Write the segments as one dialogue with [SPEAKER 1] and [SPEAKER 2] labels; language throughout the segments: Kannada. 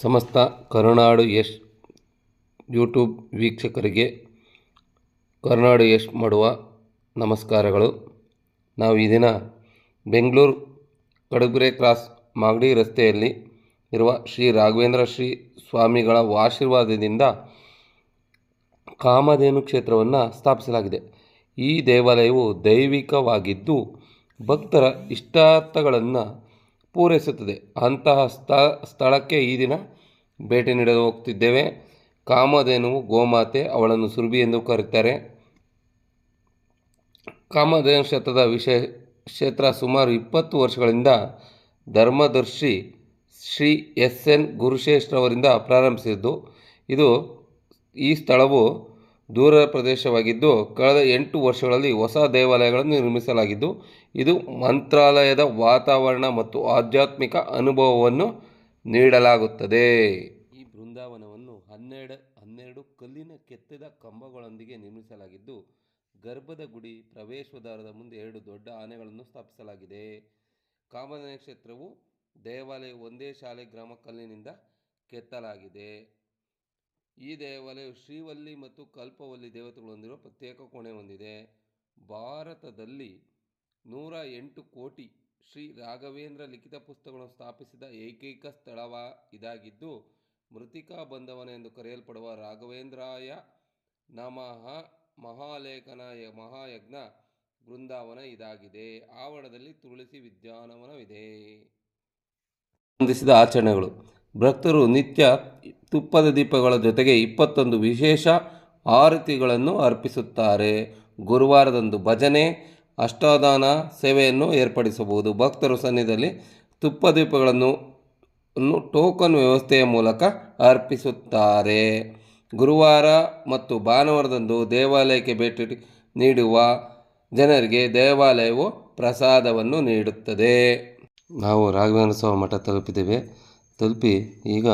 [SPEAKER 1] ಸಮಸ್ತ ಕರುನಾಡು ಯಶ್ ಯೂಟ್ಯೂಬ್ ವೀಕ್ಷಕರಿಗೆ ಕರುನಾಡು ಯಶ್ ಮಾಡುವ ನಮಸ್ಕಾರಗಳು. ನಾವು ಈ ದಿನ ಬೆಂಗಳೂರು ಕಡಬುರೆ ಕ್ರಾಸ್ ಮಾಗಡಿ ರಸ್ತೆಯಲ್ಲಿ ಇರುವ ಶ್ರೀ ರಾಘವೇಂದ್ರ ಶ್ರೀ ಸ್ವಾಮಿಗಳ ಆಶೀರ್ವಾದದಿಂದ ಕಾಮಧೇನು ಕ್ಷೇತ್ರವನ್ನು ಸ್ಥಾಪಿಸಲಾಗಿದೆ. ಈ ದೇವಾಲಯವು ದೈವಿಕವಾಗಿದ್ದು ಭಕ್ತರ ಇಷ್ಟಾರ್ಥಗಳನ್ನು ಪೂರೈಸುತ್ತದೆ. ಅಂತಹ ಸ್ಥ, ಸ್ಥಳಕ್ಕೆ ಈ ದಿನ ಭೇಟಿ ನೀಡಲು ಹೋಗ್ತಿದ್ದೇವೆ. ಕಾಮಧೇನು ಗೋಮಾತೆ ಅವಳನ್ನು ಸುರಭಿ ಎಂದು ಕರೆಯುತ್ತಾರೆ ಕಾಮಧೇನು ಕ್ಷೇತ್ರದ ವಿಶೇಷ ಕ್ಷೇತ್ರ ಸುಮಾರು ಇಪ್ಪತ್ತು ವರ್ಷಗಳಿಂದ ಧರ್ಮದರ್ಶಿ ಶ್ರೀ ಎಸ್ ಎನ್ ಗುರುಶೇಷ್ರವರಿಂದ ಪ್ರಾರಂಭಿಸಿದ್ದು. ಇದು ಈ ಸ್ಥಳವು ದೂರ ಪ್ರದೇಶವಾಗಿದ್ದು, ಕಳೆದ ಎಂಟು ವರ್ಷಗಳಲ್ಲಿ ಹೊಸ ದೇವಾಲಯಗಳನ್ನು ನಿರ್ಮಿಸಲಾಗಿದ್ದು, ಇದು ಮಂತ್ರಾಲಯದ ವಾತಾವರಣ ಮತ್ತು ಆಧ್ಯಾತ್ಮಿಕ ಅನುಭವವನ್ನು ನೀಡಲಾಗುತ್ತದೆ. ಈ ಬೃಂದಾವನವನ್ನು ಹನ್ನೆರಡು ಹನ್ನೆರಡು ಕಲ್ಲಿನ ಕೆತ್ತಿದ ಕಂಬಗಳೊಂದಿಗೆ ನಿರ್ಮಿಸಲಾಗಿದ್ದು, ಗರ್ಭದ ಗುಡಿ, ಪ್ರವೇಶದ್ವಾರದ ಮುಂದೆ ಎರಡು ದೊಡ್ಡ ಆನೆಗಳನ್ನು ಸ್ಥಾಪಿಸಲಾಗಿದೆ. ಕಾಮಧೇನು ಕ್ಷೇತ್ರವು ದೇವಾಲಯ ಒಂದೇ ಶಾಲೆ ಗ್ರಾಮ ಕಲ್ಲಿನಿಂದ ಕೆತ್ತಲಾಗಿದೆ. ಈ ದೇವಾಲಯವು ಶ್ರೀವಲ್ಲಿ ಮತ್ತು ಕಲ್ಪವಲ್ಲಿ ದೇವತೆಗಳು ಹೊಂದಿರುವ ಪ್ರತ್ಯೇಕ ಕೋಣೆ ಹೊಂದಿದೆ. ಭಾರತದಲ್ಲಿ ನೂರ ಎಂಟು ಕೋಟಿ ಶ್ರೀ ರಾಘವೇಂದ್ರ ಲಿಖಿತ ಪುಸ್ತಕಗಳನ್ನು ಸ್ಥಾಪಿಸಿದ ಏಕೈಕ ಸ್ಥಳವ ಇದಾಗಿದ್ದು, ಮೃತಿಕಾ ಬಂಧವನ ಎಂದು ಕರೆಯಲ್ಪಡುವ ರಾಘವೇಂದ್ರಾಯ ನಮಃ ಮಹಾಲೇಖನ ಮಹಾಯಜ್ಞ ಬೃಂದಾವನ ಇದಾಗಿದೆ. ಆವರಣದಲ್ಲಿ ತುಳಸಿ ವಿದ್ಯಾನವನವಿದೆ. ಸಂಬಂಧಿಸಿದ ಆಚರಣೆಗಳು. ಭಕ್ತರು ನಿತ್ಯ ತುಪ್ಪದ ದೀಪಗಳ ಜೊತೆಗೆ ಇಪ್ಪತ್ತೊಂದು ವಿಶೇಷ ಆರತಿಗಳನ್ನು ಅರ್ಪಿಸುತ್ತಾರೆ. ಗುರುವಾರದಂದು ಭಜನೆ, ಅಷ್ಟಾದಾನ ಸೇವೆಯನ್ನು ಏರ್ಪಡಿಸಬಹುದು. ಭಕ್ತರು ಸನ್ನಿಧಿಯಲ್ಲಿ ತುಪ್ಪ ದೀಪಗಳನ್ನು ಟೋಕನ್ ವ್ಯವಸ್ಥೆಯ ಮೂಲಕ ಅರ್ಪಿಸುತ್ತಾರೆ. ಗುರುವಾರ ಮತ್ತು ಭಾನುವಾರದಂದು ದೇವಾಲಯಕ್ಕೆ ಭೇಟಿ ನೀಡುವ ಜನರಿಗೆ ದೇವಾಲಯವು ಪ್ರಸಾದವನ್ನು ನೀಡುತ್ತದೆ. ನಾವು ರಾಘವೇಂದ್ರ ಸ್ವಾಮಿ ಮಠ ತಲುಪಿದ್ದೇವೆ. ತಲುಪಿ ಈಗ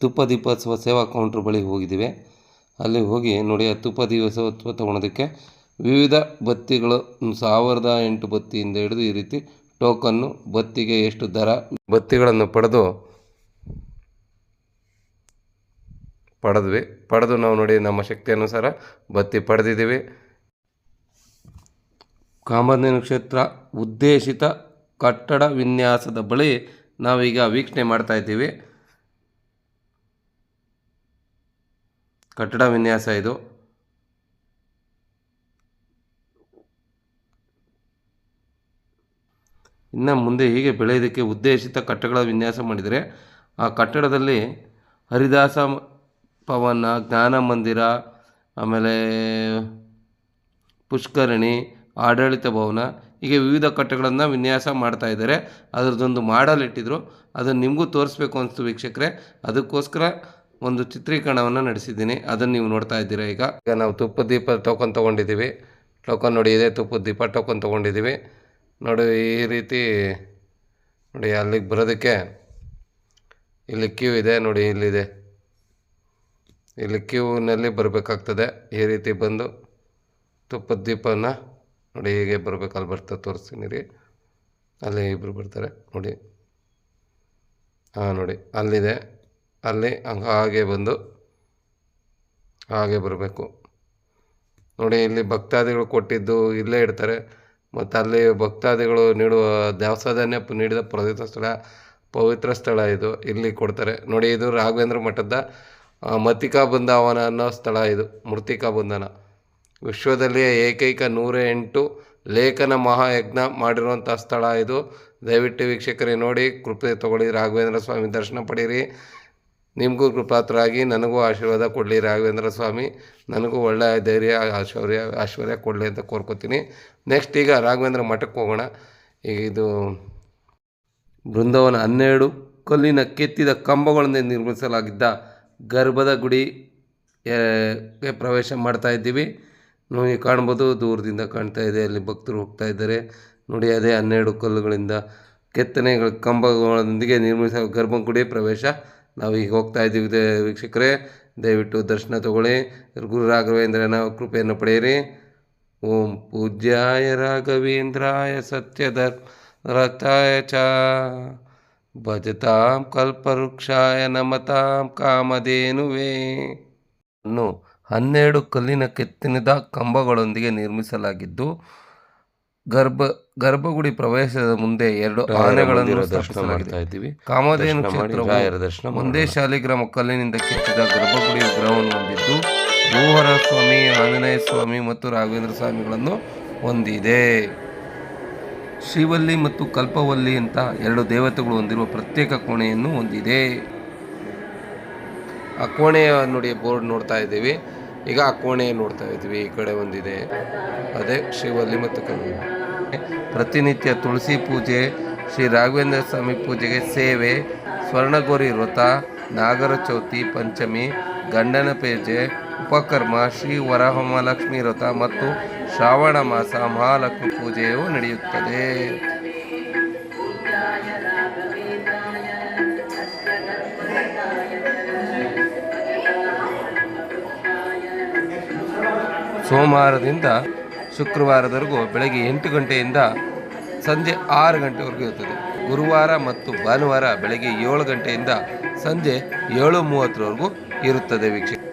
[SPEAKER 1] ತುಪ್ಪ ದೀಪೋತ್ಸವ ಸೇವಾ ಕೌಂಟ್ರ್ ಬಳಿ ಹೋಗಿದ್ದೀವಿ. ಅಲ್ಲಿ ಹೋಗಿ ನೋಡಿ ಆ ತುಪ್ಪ ದೀಪೋತ್ಸವ ತೊಗೊಳೋದಕ್ಕೆ ವಿವಿಧ ಬತ್ತಿಗಳು ಸಾವಿರದ ಎಂಟು ಬತ್ತಿಯಿಂದ ಹಿಡಿದು ಈ ರೀತಿ ಟೋಕನ್ನು, ಬತ್ತಿಗೆ ಎಷ್ಟು ದರ ಬತ್ತಿಗಳನ್ನು ಪಡೆದು ಪಡೆದ್ವಿ. ಪಡೆದು ನಾವು ನೋಡಿ ನಮ್ಮ ಶಕ್ತಿ ಅನುಸಾರ ಬತ್ತಿ ಪಡೆದಿದ್ದೀವಿ. ಕಾಮಧೇನು ಕ್ಷೇತ್ರ ಉದ್ದೇಶಿತ ಕಟ್ಟಡ ವಿನ್ಯಾಸದ ಬಳಿ ನಾವೀಗ ವೀಕ್ಷಣೆ ಮಾಡ್ತಾ ಇದ್ದೀವಿ. ಕಟ್ಟಡ ವಿನ್ಯಾಸ ಇದು. ಇನ್ನು ಮುಂದೆ ಹೀಗೆ ಬೆಳೆಯೋದಕ್ಕೆ ಉದ್ದೇಶಿತ ಕಟ್ಟಡಗಳ ವಿನ್ಯಾಸ ಮಾಡಿದರೆ ಆ ಕಟ್ಟಡದಲ್ಲಿ ಹರಿದಾಸ ಪವನ, ಜ್ಞಾನ ಮಂದಿರ, ಆಮೇಲೆ ಪುಷ್ಕರಣಿ, ಆಡಳಿತ ಭವನ ಹೀಗೆ ವಿವಿಧ ಕಟ್ಟೆಗಳನ್ನು ವಿನ್ಯಾಸ ಮಾಡ್ತಾ ಇದ್ದಾರೆ. ಅದರದ್ದೊಂದು ಮಾಡಲ್ ಇಟ್ಟಿದ್ರು. ಅದನ್ನು ನಿಮಗೂ ತೋರಿಸ್ಬೇಕು ಅನಿಸ್ತು ವೀಕ್ಷಕರೆ. ಅದಕ್ಕೋಸ್ಕರ ಒಂದು ಚಿತ್ರೀಕರಣವನ್ನು ನಡೆಸಿದ್ದೀನಿ. ಅದನ್ನು ನೀವು ನೋಡ್ತಾ ಇದ್ದೀರಾ ಈಗ. ಈಗ ನಾವು ತುಪ್ಪದ ದೀಪ ಟೋಕನ್ ತೊಗೊಂಡಿದ್ದೀವಿ. ಟೋಕನ್ ನೋಡಿ, ಇದೆ ತುಪ್ಪದ ದೀಪ ಟೋಕನ್ ತೊಗೊಂಡಿದ್ದೀವಿ. ನೋಡಿ, ಈ ರೀತಿ ನೋಡಿ, ಅಲ್ಲಿಗೆ ಬರೋದಕ್ಕೆ ಇಲ್ಲಿ ಕ್ಯೂ ಇದೆ. ನೋಡಿ, ಇಲ್ಲಿದೆ. ಇಲ್ಲಿ ಕ್ಯೂನಲ್ಲಿ ಬರಬೇಕಾಗ್ತದೆ. ಈ ರೀತಿ ಬಂದು ತುಪ್ಪದ ದೀಪನ ನೋಡಿ ಹೇಗೆ ಬರಬೇಕು, ಅಲ್ಲಿ ಬರ್ತಾ ತೋರಿಸ್ತೀನಿ ರೀ. ಅಲ್ಲಿ ಇಬ್ಬರು ಬರ್ತಾರೆ, ನೋಡಿ. ಹಾಂ, ನೋಡಿ. ಅಲ್ಲಿದೆ. ಅಲ್ಲಿ ಹಂಗೆ ಹಾಗೆ ಬಂದು ಹಾಗೆ ಬರಬೇಕು. ನೋಡಿ, ಇಲ್ಲಿ ಭಕ್ತಾದಿಗಳು ಕೊಟ್ಟಿದ್ದು ಇಲ್ಲೇ ಇಡ್ತಾರೆ. ಮತ್ತು ಅಲ್ಲಿ ಭಕ್ತಾದಿಗಳು ನೀಡುವ ದೇವಸ್ಥಾನ ನೀಡಿದ ಪವಿತ್ರ ಸ್ಥಳ ಪವಿತ್ರ ಸ್ಥಳ ಇದು. ಇಲ್ಲಿ ಕೊಡ್ತಾರೆ. ನೋಡಿ, ಇದು ರಾಘವೇಂದ್ರ ಮಠದ ಮತಿಕಾ ಬೃಂದಾವನ ಅನ್ನೋ ಸ್ಥಳ ಇದು ಮೃತಿಕಾ ಬಂಧನ ವಿಶ್ವದಲ್ಲಿಯೇ ಏಕೈಕ ನೂರ ಎಂಟು ಲೇಖನ ಮಹಾಯಜ್ಞ ಮಾಡಿರುವಂಥ ಸ್ಥಳ ಇದು. ದಯವಿಟ್ಟು ವೀಕ್ಷಕರೇ ನೋಡಿ, ಕೃಪೆ ತಗೊಳ್ಳಿ. ರಾಘವೇಂದ್ರ ಸ್ವಾಮಿ ದರ್ಶನ ಪಡೀರಿ. ನಿಮಗೂ ಕೃಪಾತ್ರರಾಗಿ ನನಗೂ ಆಶೀರ್ವಾದ ಕೊಡಲಿ ರಾಘವೇಂದ್ರ ಸ್ವಾಮಿ. ನನಗೂ ಒಳ್ಳೆಯ ಧೈರ್ಯ, ಐಶ್ವರ್ಯ ಆಶ್ವರ್ಯ ಕೊಡಲಿ ಅಂತ ಕೋರ್ಕೋತೀನಿ. ನೆಕ್ಸ್ಟ್ ಈಗ ರಾಘವೇಂದ್ರ ಮಠಕ್ಕೆ ಹೋಗೋಣ. ಈಗ ಇದು ಬೃಂದಾವನ ಹನ್ನೆರಡು ಕಲ್ಲಿನ ಕೆತ್ತಿದ ಕಂಬಗಳಿಂದ ನಿರ್ಮಿಸಲಾಗಿದ್ದ ಗರ್ಭದ ಗುಡಿ ಪ್ರವೇಶ ಮಾಡ್ತಾ ಇದ್ದೀವಿ. ನೋಡಿ ಕಾಣ್ಬೋದು ದೂರದಿಂದ ಕಾಣ್ತಾ ಇದೆ, ಅಲ್ಲಿ ಭಕ್ತರು ಹೋಗ್ತಾ ಇದ್ದಾರೆ. ನೋಡಿ, ಅದೇ ಹನ್ನೆರಡು ಕಲ್ಲುಗಳಿಂದ ಕೆತ್ತನೆಗಳ ಕಂಬಗಳೊಂದಿಗೆ ನಿರ್ಮಿಸ, ಗರ್ಭಗುಡಿ ಪ್ರವೇಶ. ನಾವು ಈಗ ಹೋಗ್ತಾ ಇದ್ದೀವಿ ವೀಕ್ಷಕರೇ. ದಯವಿಟ್ಟು ದರ್ಶನ ತಗೊಳ್ಳಿ. ಗುರು ರಾಘವೇಂದ್ರನ ಕೃಪೆಯನ್ನು ಪಡೆಯಿರಿ. ಓಂ ಪೂಜ್ಯಾಯ ರಾಘವೇಂದ್ರಾಯ ಸತ್ಯ ರಥಾಯ ಚ. ಭಜತಾಂ ಕಲ್ಪವೃಕ್ಷಾಯ ನಮತಾಂ ಕಾಮಧೇನುವೇ. ಅನ್ನು ಹನ್ನೆರಡು ಕಲ್ಲಿನ ಕೆತ್ತನೆದ ಕಂಬಗಳೊಂದಿಗೆ ನಿರ್ಮಿಸಲಾಗಿದ್ದು ಗರ್ಭ ಗರ್ಭಗುಡಿ ಪ್ರವೇಶದ ಮುಂದೆ ಎರಡು ಆನೆಗಳನ್ನು
[SPEAKER 2] ದರ್ಶನ ಮಾಡ್ತಾ ಇದ್ದೀವಿ.
[SPEAKER 1] ಕಾಮಧೇನು
[SPEAKER 2] ದರ್ಶನ
[SPEAKER 1] ಕ್ಷೇತ್ರವು. ಒಂದೇ ಶಾಲಿಗ್ರಾಮ ಕಲ್ಲಿನಿಂದ ಕೆತ್ತಿದ ಗರ್ಭಗುಡಿ ವಿಗ್ರಹವನ್ನು ಹೊಂದಿದ್ದು ಭೂಹರ ಸ್ವಾಮಿ ಆಂಜನೇಯ ಸ್ವಾಮಿ ಮತ್ತು ರಾಘವೇಂದ್ರ ಸ್ವಾಮಿಗಳನ್ನು ಹೊಂದಿದೆ. ಶ್ರೀವಲ್ಲಿ ಮತ್ತು ಕಲ್ಪವಲ್ಲಿ ಅಂತ ಎರಡು ದೇವತೆಗಳು ಹೊಂದಿರುವ ಪ್ರತ್ಯೇಕ ಕೋಣೆಯನ್ನು ಹೊಂದಿದೆ. ಆ ಕೋಣೆಯ ನೋಡಿ ಬೋರ್ಡ್ ನೋಡ್ತಾ ಇದ್ದೀವಿ. ಈಗ ಆ ಕೋಣೆ ನೋಡ್ತಾ ಇದ್ವಿ, ಈ ಕಡೆ ಒಂದಿದೆ. ಅದೇ ಶ್ರೀವಲ್ಲಿ ಮತ್ತು ಕಲ್ಪವಲ್ಲಿ ಪ್ರತಿನಿತ್ಯ ತುಳಸಿ ಪೂಜೆ, ಶ್ರೀ ರಾಘವೇಂದ್ರ ಸ್ವಾಮಿ ಪೂಜೆಗೆ ಸೇವೆ, ಸ್ವರ್ಣಗೋರಿ ವ್ರತ, ನಾಗರ ಚೌತಿ, ಪಂಚಮಿ, ಗಂಡನ ಪೇಜೆ, ಉಪಕರ್ಮ, ಶ್ರೀ ವರಹಮಲಕ್ಷ್ಮಿ ವ್ರತ ಮತ್ತು ಶ್ರಾವಣ ಮಾಸ, ಮಹಾಲಕ್ಷ್ಮಿ ಪೂಜೆಯು ನಡೆಯುತ್ತದೆ. ಸೋಮವಾರದಿಂದ ಶುಕ್ರವಾರದವರೆಗೂ ಬೆಳಗ್ಗೆ ಎಂಟು ಗಂಟೆಯಿಂದ ಸಂಜೆ ಆರು ಗಂಟೆವರೆಗೂ ಇರ್ತದೆ ಗುರುವಾರ ಮತ್ತು ಭಾನುವಾರ ಬೆಳಗ್ಗೆ ಏಳು ಗಂಟೆಯಿಂದ ಸಂಜೆ ಏಳು ಮೂವತ್ತರವರೆಗೂ ಇರುತ್ತದೆ ವೀಕ್ಷಕ